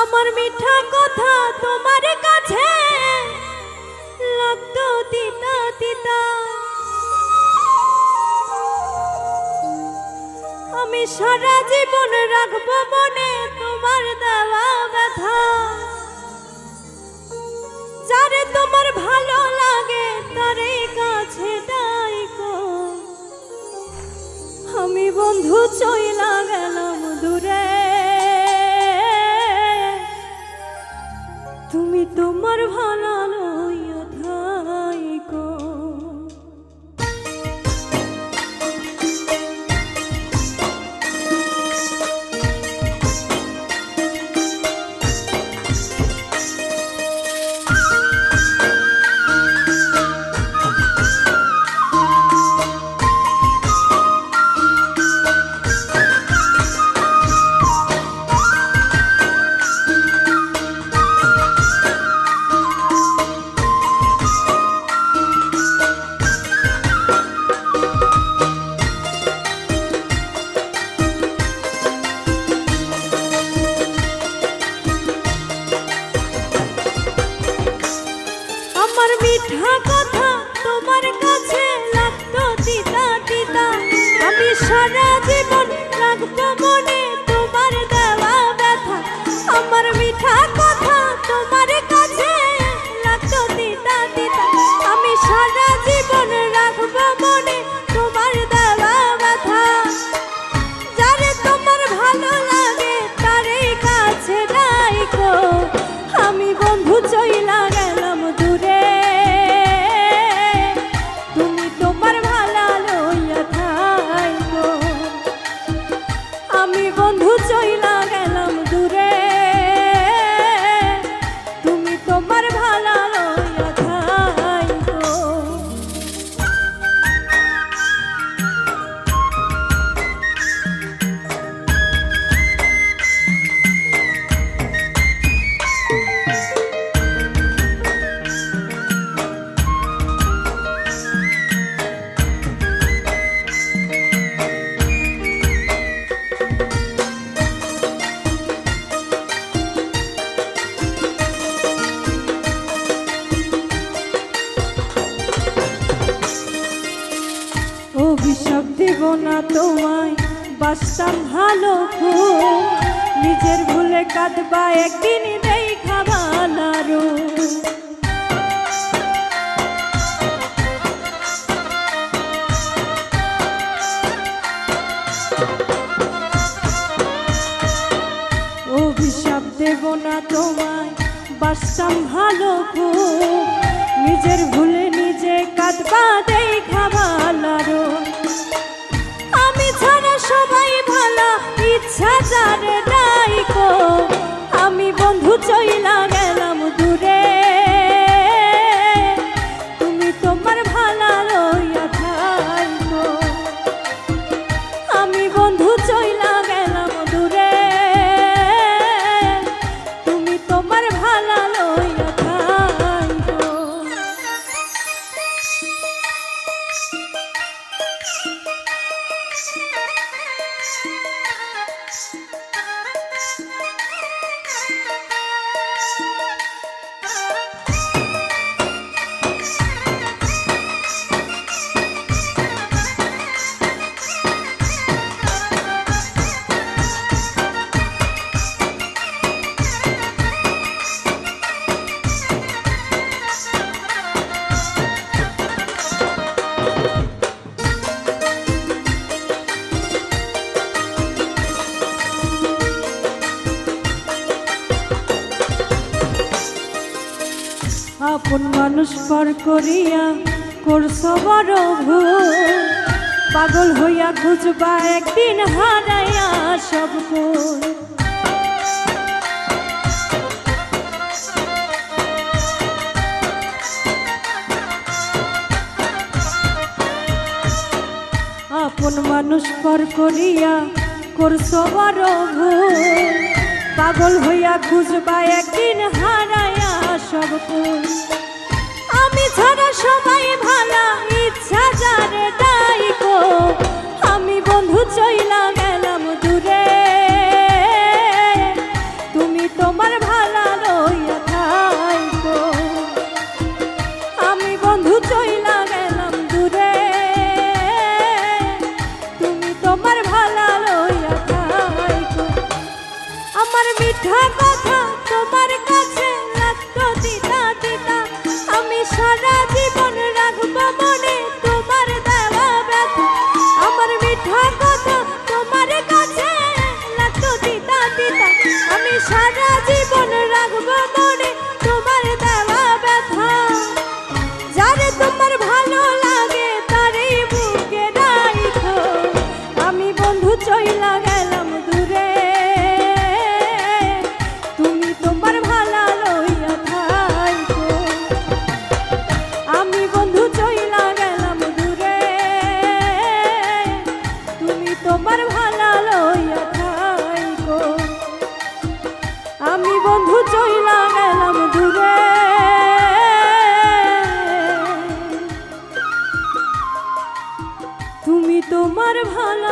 আমার মিঠা কথা তোমার কাছে লাগতো তিতা তিতা। আমি সারা জীবন রাখব মনে তোমার দেওয়া ব্যথা। যারে তোমার ভালো লাগে তারে কাছে ডাইকো আমি বন্ধু চইলা গেলাম দূরে। তুমি তোমার ভালো তোমার কাছে লাগতো তিতা তিতা। আমি সারা বন্ধু না তোমায় বাসতাম ভালো খুব নিজের ভুলে কাঁদবা, একদিন দেই খাবালারো অভিশাপ দেব না তোমায় বাসতাম ভালো খুব নিজের ভুলে নিজে কাঁদবা দেই খাবালারো আমি ছাড়া সবাই ভালো ইচ্ছা যারে আপন মানুষ পর করিয়া করছ বড় পাগল হইয়া খুঁজবা একদিন হারাইয়া সব আপন মানুষ পর করিয়া করছ বড় পাগল হইয়া খুঁজবা একদিন হারাইয়া সব আমি ছাড়া সবাই সারা জীবন রাখব চইলা গেলাম দূরে। তুমি তোমার ভালো